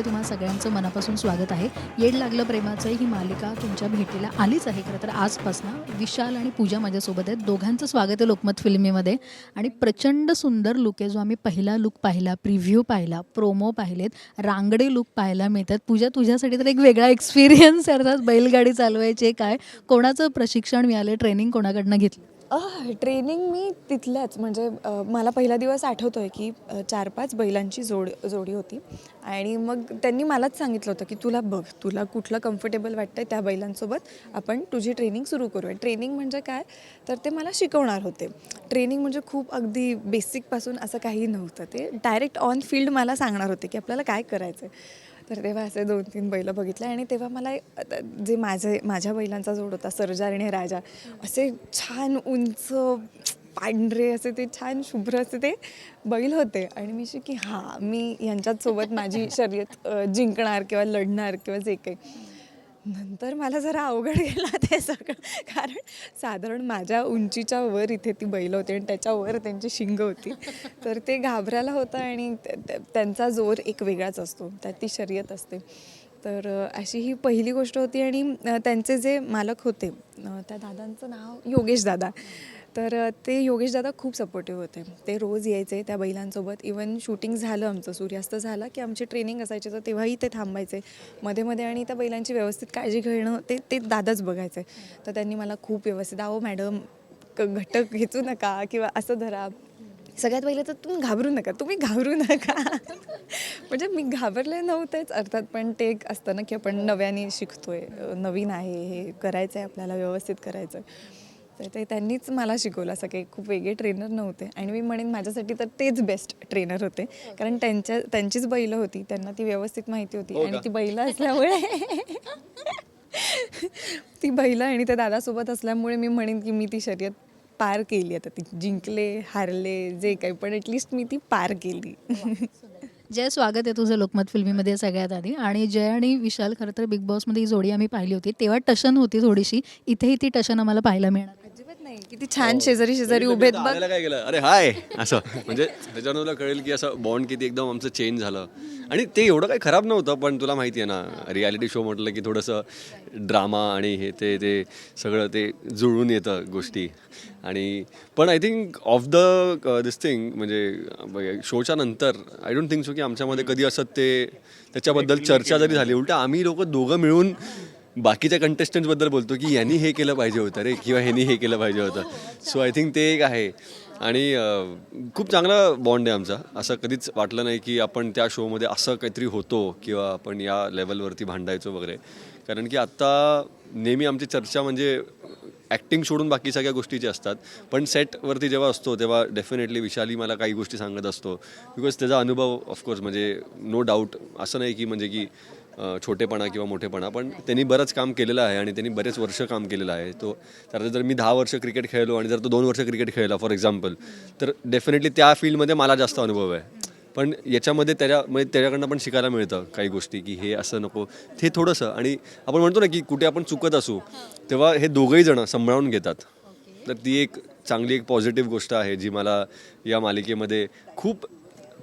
मध्ये तुम्हा सगळ्यांचं मनापासून स्वागत आहे. येड लागलं प्रेमाचं ही मालिका तुमच्या भेटीला आलीच आहे. खरं तर आजपासनं विशाल आणि पूजा माझ्यासोबत आहेत. दोघांचं स्वागत आहे लोकमत फिल्मीमध्ये. आणि प्रचंड सुंदर लुक आहे जो आम्ही पहिला लुक पाहिला प्रिव्ह्यू पाहिला प्रोमो पाहिलेत. रांगडे लुक पाहायला मिळतात. पूजा तुझ्यासाठी तर एक वेगळा एक्सपिरियन्स अर्थात बैलगाडी चालवायचे काय? कोणाचं प्रशिक्षण मिळालं ट्रेनिंग कोणाकडनं घेतलं? ट्रेनिंग मी तिथल्याच. म्हणजे मला पहिला दिवस आठवतो आहे की चार पाच बैलांची जोड जोडी होती. आणि मग त्यांनी मलाच सांगितलं होतं की तुला बघ तुला कुठलं कम्फर्टेबल वाटतंय त्या बैलांसोबत आपण तुझी ट्रेनिंग सुरू करूया. ट्रेनिंग म्हणजे काय? तर ते मला शिकवणार होते. ट्रेनिंग म्हणजे खूप अगदी बेसिकपासून असं काही नव्हतं. ते डायरेक्ट ऑन फील्ड मला सांगणार होते की आपल्याला काय करायचं आहे तर तेव्हा असे दोन तीन बैलं बघितले आणि तेव्हा मला जे माझे माझ्या बैलांचा जोड होता सर्जा आणि राजा असे छान उंच पांढरे असे ते छान शुभ्र असे ते बैल होते. आणि मी की हां मी यांच्याच सोबत माझी शर्यत जिंकणार किंवा लढणार किंवा जे काही. नंतर मला जरा अवघड गेला ते सगळं. कारण साधारण माझ्या उंचीच्या वर इथे ती बैल होती आणि त्याच्यावर त्यांची शिंग होती. तर ते घाबरायला होतं आणि त्या- त्या- त्यांचा जोर एक वेगळाच असतो. त्यात ती शर्यत असते. तर अशी ही पहिली गोष्ट होती आणि त्यांचे जे मालक होते त्या दादांचं नाव योगेश दादा. तर ते योगेश दादा खूप सपोर्टिव्ह होते. ते रोज यायचे त्या बैलांसोबत. इवन शूटिंग झालं आमचं सूर्यास्त झाला की आमची ट्रेनिंग असायची तर तेव्हाही ते थांबायचे. मध्ये मध्ये आणि त्या बैलांची व्यवस्थित काळजी घेणं ते ते दादाच बघायचे. तर त्यांनी मला खूप व्यवस्थित अहो मॅडम क घटक घेचू नका किंवा असं धरा. सगळ्यात पहिले तर तुम्ही घाबरू नका तुम्ही घाबरू नका. म्हणजे मी घाबरले नव्हतेच अर्थात पण ते एक असतं ना की आपण नव्याने शिकतोय नवीन आहे हे करायचं आहे आपल्याला व्यवस्थित करायचं आहे तर ते त्यांनीच मला शिकवलं असं काही खूप वेगळे ट्रेनर नव्हते. आणि मी म्हणेन माझ्यासाठी तर तेच बेस्ट ट्रेनर होते. कारण त्यांच्या त्यांचीच बैलं होती. त्यांना ती व्यवस्थित माहिती होती. आणि ती बैलं असल्यामुळे ती बैलं आणि त्या दादासोबत असल्यामुळे मी म्हणेन की मी ती शर्यत पार केली. आता ती जिंकले हारले जे काही पण ॲटलिस्ट मी ती पार केली. जय स्वागत आहे तुझं लोकमत फिल्मीमध्ये सगळ्यात आधी. आणि जय आणि विशाल खरं तर बिग बॉसमध्ये ही जोडी आम्ही पाहिली होती. तेव्हा टशन होती थोडीशी. इथेही ती टशन आम्हाला पाहायला मिळणार. नाही. किती छान शेजारी शेजारी उभेत बघ. आल्याला काय केलं? अरे हाय! असं. म्हणजे त्याच्यावर तुला कळेल की असं बॉन्ड किती एकदम आमचं चेंज झालं. आणि ते एवढं काही खराब नव्हतं पण तुला माहिती आहे ना रियालिटी शो म्हटलं की थोडंसं ड्रामा आणि हे ते ते सगळं ते जुळून येतं गोष्टी. आणि पण I think of the this thing म्हणजे शोच्या नंतर आय डोंट थिंक सो की आमच्यामध्ये कधी असं ते त्याच्याबद्दल चर्चा जरी झाली. उलट आम्ही लोक दोघं मिळून बाकीच्या कंटेस्टंट्सबद्दल बोलतो की यांनी हे केलं पाहिजे होतं रे किंवा ह्यांनी हे केलं पाहिजे होतं. सो आय थिंक ते एक आहे. आणि खूप चांगला बॉन्ड आहे आमचा. असं कधीच वाटलं नाही की आपण त्या शोमध्ये असं काहीतरी होतो किंवा आपण या लेवलवरती भांडायचो वगैरे. कारण की आत्ता नेहमी आमची चर्चा म्हणजे ॲक्टिंग सोडून बाकी सगळ्या गोष्टीचे असतात. पण सेटवरती जेव्हा असतो तेव्हा डेफिनेटली विशाली मला काही गोष्टी सांगत असतो. बिकॉज त्याचा अनुभव ऑफकोर्स म्हणजे नो डाऊट असं नाही की म्हणजे की छोटेपणा किंवा मोठेपणा पण त्यांनी बरंच काम केलेलं आहे आणि त्यांनी बरेच वर्ष काम केलेलं आहे. तो तर जर मी दहा वर्ष क्रिकेट खेळलो आणि जर तो दोन वर्ष क्रिकेट खेळला फॉर एक्झाम्पल तर डेफिनेटली त्या फील्डमध्ये मला जास्त अनुभव आहे. पण याच्यामध्ये त्याच्या म्हणजे त्याच्याकडनं पण शिकायला मिळतं काही गोष्टी की हे असं नको हे थोडंसं. आणि आपण म्हणतो ना की कुठे आपण चुकत असू तेव्हा हे दोघंही जणं सांभाळून घेतात. तर ती एक चांगली एक पॉझिटिव्ह गोष्ट आहे जी मला या मालिकेमध्ये खूप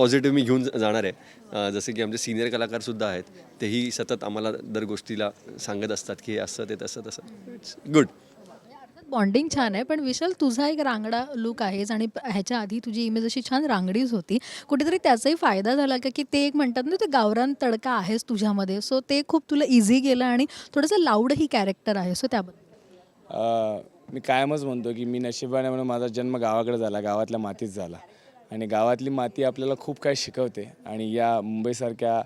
पॉझिटिव्ह मी घेऊन जाणार आहे. जसे की आमचे सिनियर कलाकारसुद्धा आहेत तेही सतत आम्हाला दर गोष्टीला सांगत असतात की हे असं ते तसं तसं. इट्स गुड बॉन्डिंग छान आहे पण विशाल तुझा एक रांगडा लुक आहेस आणि ह्याच्या आधी तुझी इमेज अशी छान रांगडीच होती. कुठेतरी त्याचाही फायदा झाला का की ते एक म्हणतात ना ते गावरान तडका आहेस तुझ्यामध्ये. सो ते खूप तुला इझी गेलं आणि थोडंसं लाऊड ही कॅरेक्टर आहे. सो त्याबद्दल. अ, मी कायमच म्हणतो की मी नशिबाने म्हणून माझा जन्म गावाकडे झाला गावातल्या मातीत झाला. आणि गावातली माती आपल्याला खूप काही शिकवते. आणि या मुंबईसारख्या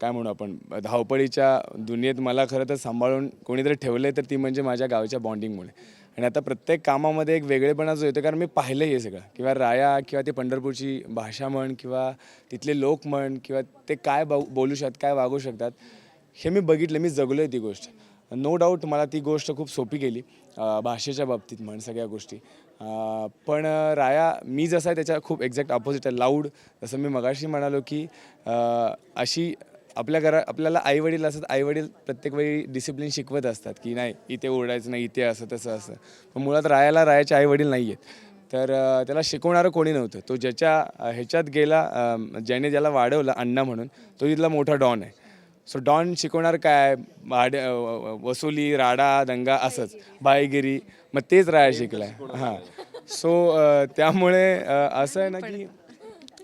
काय म्हणू आपण धावपळीच्या दुनियेत मला खरं तर सांभाळून कोणीतरी ठेवलं तर ती म्हणजे माझ्या गावच्या बॉन्डिंगमुळे. आणि आता प्रत्येक कामामध्ये एक वेगळेपणा जो येतो कारण मी पाहिलं हे सगळं. किंवा राया किंवा ती पंढरपूरची भाषा म्हण किंवा तिथले लोक म्हण किंवा ते काय बोलू शकतात काय वागू शकतात हे मी बघितलं मी जगलो आहे ती गोष्ट. नो डाऊट मला ती गोष्ट खूप सोपी गेली भाषेच्या बाबतीत म्हण सगळ्या गोष्टी. पण राया मी जसा आहे त्याच्या खूप एक्झॅक्ट ऑपोजिट आहे. लाऊड जसं मी मगाशी म्हणालो की अशी आपल्या घरा आपल्याला आई वडील असतात आई वडील प्रत्येक वेळी डिसिप्लिन शिकवत असतात की नाही इथे ओरडायचं नाही इथे असं तसं असं. पण मुळात रायाला रायाचे आई वडील नाही आहेत तर त्याला शिकवणारं कोणी नव्हतं. तो ज्याच्या ह्याच्यात गेला ज्याने ज्याला वाढवलं अण्णा म्हणून तो तिथला मोठा डॉन आहे. सो डॉन शिकवणार काय? भाड वसुली राडा दंगा असंच. बायगिरी मग तेच राया शिकलाय. हां. सो त्यामुळे असं आहे ना की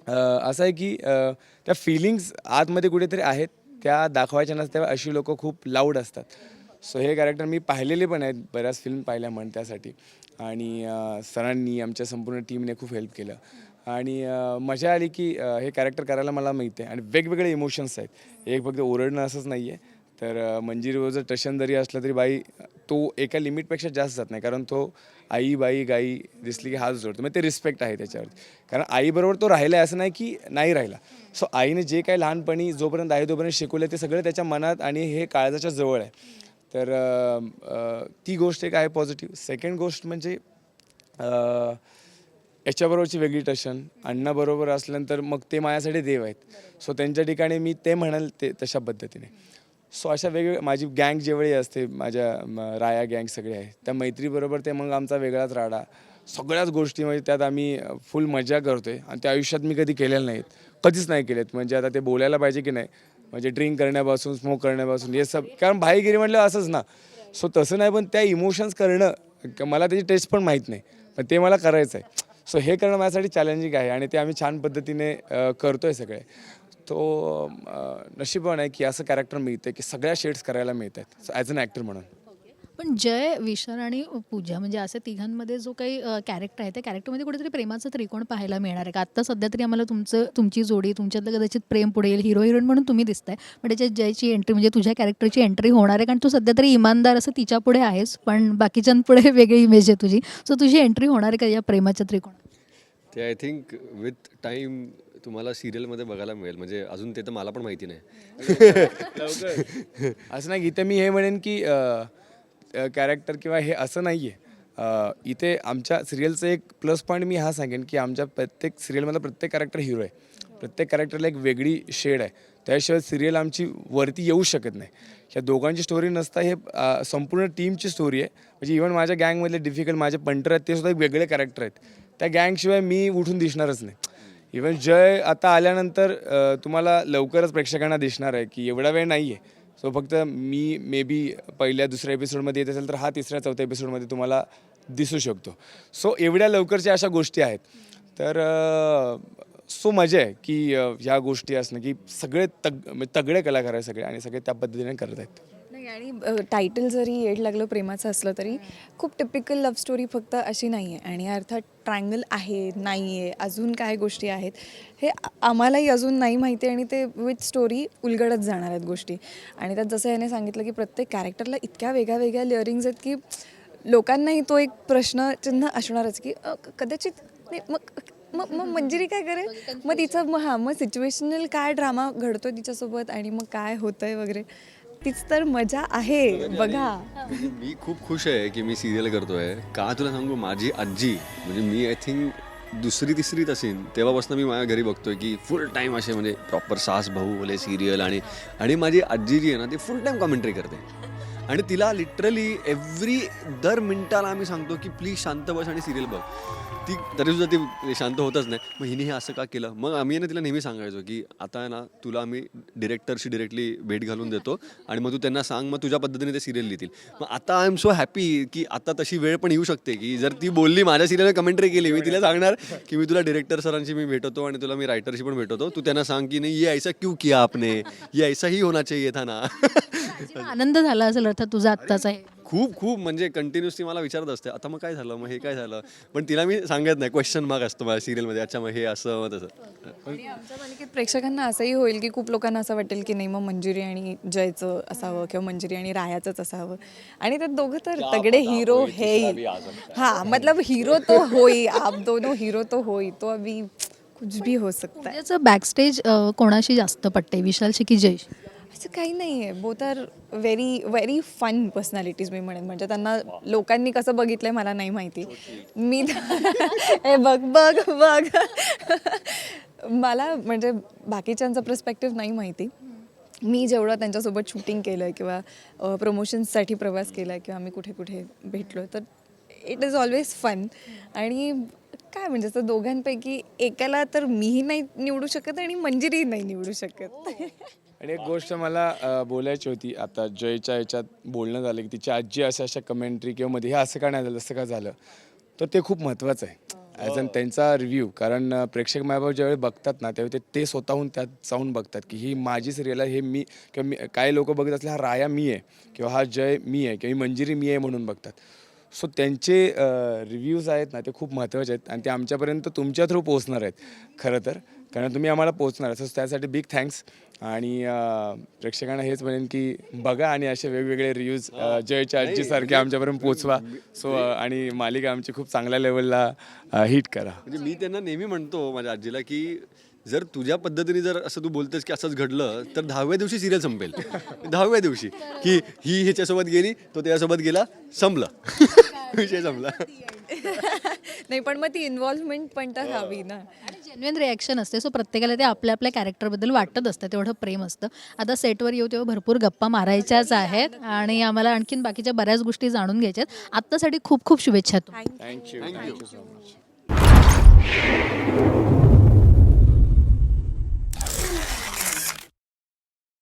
असं आहे की त्या फिलिंग्स आतमध्ये कुठेतरी आहेत. त्या दाखवायच्या नसत्या अशी लोक खूप लाऊड असतात. सो हे कॅरेक्टर मी पाहिलेले पण आहेत. बऱ्याच फिल्म पाहिल्या म्हण त्यासाठी. आणि सरांनी आमच्या संपूर्ण टीमने खूप हेल्प केलं. आणि मजा आली की हे कॅरेक्टर करायला मला माहिती आहे आणि वेगवेगळे इमोशन्स आहेत. एक फक्त ओरडणं असंच नाही आहे तर मंजिरीवर जर टशन जरी असलं तरी बाई तो एका लिमिटपेक्षा जास्त जात नाही. कारण तो आई बाई गाई दिसली की हात जोडतो. मग ते रिस्पेक्ट आहे त्याच्यावरती. कारण आईबरोबर तो राहिला आहे असं नाही की नाही राहिला. सो आईने जे काही लहानपणी जोपर्यंत आहे तोपर्यंत शिकवलं ते सगळं त्याच्या मनात आणि हे काळजाच्या जवळ आहे. तर ती गोष्ट एक आहे पॉझिटिव्ह सेकंड गोष्ट म्हणजे याच्याबरोबरची वेगळी टशन. अण्णाबरोबर असल्यानंतर मग ते माझ्यासाठी देव आहेत. सो त्यांच्या ठिकाणी मी ते म्हणाल ते तशा पद्धतीने. सो अशा वेगवेगळ्या माझी गँग जेवढी असते माझ्या राया गँग सगळे आहे त्या मैत्रीबरोबर ते मग आमचा वेगळाच राडा. सगळ्याच गोष्टी म्हणजे त्यात आम्ही फुल मजा करतोय. आणि त्या आयुष्यात मी कधी केलेल्या नाहीत. कधीच नाही केलेत. म्हणजे आता ते बोलायला पाहिजे की नाही? म्हणजे ड्रिंक करण्यापासून स्मोक करण्यापासून हे सब कारण भाईगिरी म्हटलं असंच ना. सो तसं नाही पण त्या इमोशन्स करणं मला त्याची टेस्ट पण माहीत नाही. पण ते मला करायचं आहे सो हे करणं माझ्यासाठी चॅलेंजिंग आहे आणि ते आम्ही छान पद्धतीने करतो करतोय सगळे. तो अ, नशीबवान आहे की असं कॅरेक्टर मिळतं की सगळ्या शेड्स करायला मिळत आहेत ॲज अन ॲक्टर म्हणून. पण जय विशाल आणि पूजा म्हणजे असे तिघांमध्ये जो काही कॅरेक्टर आहे त्या कॅरेक्टरमध्ये कुठेतरी प्रेमाचा त्रिकोण पाहायला मिळणार आहे का? आत्ता सध्या तरी आम्हाला तुमचं तुमची जोडी तुमच्यातलं कदाचित प्रेम पुढे येईल. हिरो हिरोईन म्हणून तुम्ही दिसताय. पण त्याच्यात जयची एंट्री म्हणजे तुझ्या कॅरेक्टरची एंट्री होणार आहे कारण तू सध्या तरी इमानदार असं तिच्या पुढे आहेस पण बाकीच्यांपुढे वेगळी इमेज आहे तुझी. सो तुझी एंट्री होणार आहे का या प्रेमाच्या त्रिकोणात? ते आय थिंक विथ टाईम तुम्हाला सिरियलमध्ये बघायला मिळेल. म्हणजे अजून ते तर मला पण माहिती नाही. असं नाही इथे मी हे म्हणेन की कॅरेक्टर किंवा हे असं नाही आहे इथे आमच्या सिरियलचं एक प्लस पॉईंट मी हा सांगेन की आमच्या प्रत्येक सिरियलमधला प्रत्येक कॅरेक्टर हिरो आहे. प्रत्येक कॅरेक्टरला एक वेगळी शेड आहे. त्याशिवाय सिरियल आमची वरती येऊ शकत नाही. ह्या दोघांची स्टोरी नसता हे संपूर्ण टीमची स्टोरी आहे. म्हणजे इव्हन माझ्या गँगमधले डिफिकल्ट माझे पंटर आहेत ते सुद्धा एक वेगळे कॅरेक्टर आहेत. त्या गँगशिवाय मी उठून दिसणारच नाही. इव्हन जय आता आल्यानंतर तुम्हाला लवकरच प्रेक्षकांना दिसणार आहे की एवढा वेळ नाही आहे सो फक्त मी मे बी पहिल्या दुसऱ्या एपिसोडमध्ये येत असेल तर हा तिसऱ्या चौथ्या एपिसोडमध्ये तुम्हाला दिसू शकतो. सो एवढ्या लवकरच्या अशा गोष्टी आहेत. तर सो मजा आहे की ह्या गोष्टी असणं की सगळे तग म्हणजे तगडे कलाकार आहे सगळे आणि सगळे त्या पद्धतीने करत आहेत. नाही आणि टायटल जरी येड लागलं प्रेमाचं असलं तरी खूप टिपिकल लव्ह स्टोरी फक्त अशी नाही आहे. आणि अर्थात ट्रायंगल आहे नाही आहे अजून काय गोष्टी आहेत हे आम्हालाही अजून नाही माहिती आणि ते विथ स्टोरी उलगडत जाणार आहेत गोष्टी. आणि त्यात जसं याने सांगितलं की प्रत्येक कॅरेक्टरला इतक्या वेगळ्या वेगळ्या लिअरिंग्स आहेत की लोकांनाही तो एक प्रश्नचिन्ह असणारच की कदाचित नाही मग मग मग मंजिरी काय करेल मग तिचं मग हां मग सिच्युएशनल काय ड्रामा घडतो तिच्यासोबत आणि मग काय होतं आहे वगैरे? तीच तर मजा आहे बघा. म्हणजे मी खूप खुश आहे की मी सिरियल करतोय. का तुला सांगू माझी आजी म्हणजे मी आय थिंक दुसरी तिसरीत असेल तेव्हापासून मी माझ्या घरी बघतोय की फुल टाईम असे म्हणजे प्रॉपर सास भाऊ बोले सिरियल आणि आणि माझी आजी जी आहे ना ती फुल टाईम कॉमेंट्री करते. आणि तिला लिटरली एव्हरी दर मिनिटाला आम्ही सांगतो की प्लीज शांत बस आणि सिरियल बघ. ती तरीसुद्धा ती शांत होतच नाही. मग हिने हे असं का केलं? मग आम्ही ना तिला नेहमी सांगायचो की आता ना तुला आम्ही डिरेक्टरशी डिरेक्टली भेट घालून देतो आणि मग तू त्यांना सांग मग तुझ्या पद्धतीने ते सिरियल लिहितील. मग आता आय एम सो हॅपी की आता तशी वेळ पण येऊ शकते की जर ती बोलली माझ्या सिरियल कमेंट्री केली मी तिला सांगणार की मी तुला डिरेक्टर सरांशी मी भेटतो आणि तुला मी रायटरशी पण भेटवतो तू त्यांना सांग की नाही ये ऐसा क्यों किया आपने? ये ऐसा ही होना चाहिए था ना. आजीला आनंद झाला असेल अर्थात तुझा आत्ताचा आहे खूप खूप. म्हणजे कंटिन्युअसली मला विचारत असते आता मग काय झालं? मग हे काय झालं? पण तिला मी सांगत नाही. क्वेश्चन मार्क असतो माझ्या सिरियलमध्ये अच्छा मग हे असं मग तसं. आणि आमच्या मालिकेत प्रेक्षकांना असंही होईल की खूप लोकांना असं वाटेल की नाही मग मंजिरी आणि जयचं असावं किंवा मंजिरी आणि रायाचंच असावं. आणि ते दोघं तर तगडे हिरो हे. हा मतलब हिरो तो होई आप दोनों हिरो तो होई. तो अभी कुछ भी हो सकता है. बॅकस्टेज कोणाशी जास्त पटते विशालशी की जयशी? असं काही नाही आहे both are very very fun personalities मी म्हणेन. म्हणजे त्यांना लोकांनी कसं बघितलंय मला नाही माहिती. मी हे बघ बघ बघ. मला म्हणजे बाकीच्यांचा पर्स्पेक्टिव्ह नाही माहिती. मी जेवढं त्यांच्यासोबत शूटिंग केलं आहे किंवा प्रमोशन्ससाठी प्रवास केला आहे किंवा आम्ही कुठे कुठे भेटलो तर इट इज ऑलवेज फन आणि काय म्हणजे असं दोघांपैकी एकाला तर मीही नाही निवडू शकत आणि मंजिरीही नाही निवडू शकत. हो. आणि एक गोष्ट मला अ, बोलायची होती. आता जयच्या ह्याच्यात बोलणं झालं की तिची आजी अशा अशा कमेंट्री किंवा मध्ये हे असं का नाही झालं असं का झालं? तर ते खूप महत्त्वाचं आहे. ॲज अन त्यांचा रिव्ह्यू कारण अ, प्रेक्षक मायबाप ज्यावेळी बघतात ना त्यावेळी ते ते स्वतःहून त्यात जाऊन बघतात की ही माझी सिरियल आहे हे मी किंवा मी काही लोक बघत असले हा राया मी आहे किंवा हा जय मी आहे किंवा ही मंजिरी मी आहे म्हणून बघतात. सो त्यांचे रिव्ह्यूज आहेत ना ते खूप महत्त्वाचे आहेत आणि ते आमच्यापर्यंत तुमच्या थ्रू पोहोचणार आहेत. खरं तर. कारण तुम्ही आम्हाला पोहोचणार सो त्यासाठी बिग थँक्स आणि प्रेक्षकांना हेच म्हणेन की बघा आणि असे वेगवेगळे रिव्ह्यूज जयच्या आजीसारखे आमच्यापर्यंत पोचवा सो आणि मालिका आमची खूप चांगल्या लेवलला हिट करा. म्हणजे मी त्यांना नेहमी म्हणतो माझ्या आजीला की जर तुझ्या पद्धतीने जर असं तू बोलतेस की असंच घडलं तर दहाव्या दिवशी सिरियल संपेल. दहाव्या दिवशी. की ही ह्याच्यासोबत गेली तो त्याच्यासोबत गेला संपलं. विषय संपला. नाही पण मग ती इन्व्हॉल्वमेंट पण तर हवी ना. आणि जेन्युइन रिॲक्शन असते. सो प्रत्येकाला ते आपल्या आपल्या कॅरेक्टरबद्दल वाटत असतं. तेवढं प्रेम असतं. आता सेटवर येऊ तेव्हा भरपूर गप्पा मारायच्याच आहेत आणि आम्हाला आणखीन बाकीच्या बऱ्याच गोष्टी जाणून घ्यायच्या आहेत आत्तासाठी खूप खूप शुभेच्छा थँक्यू थँक्यू सो मच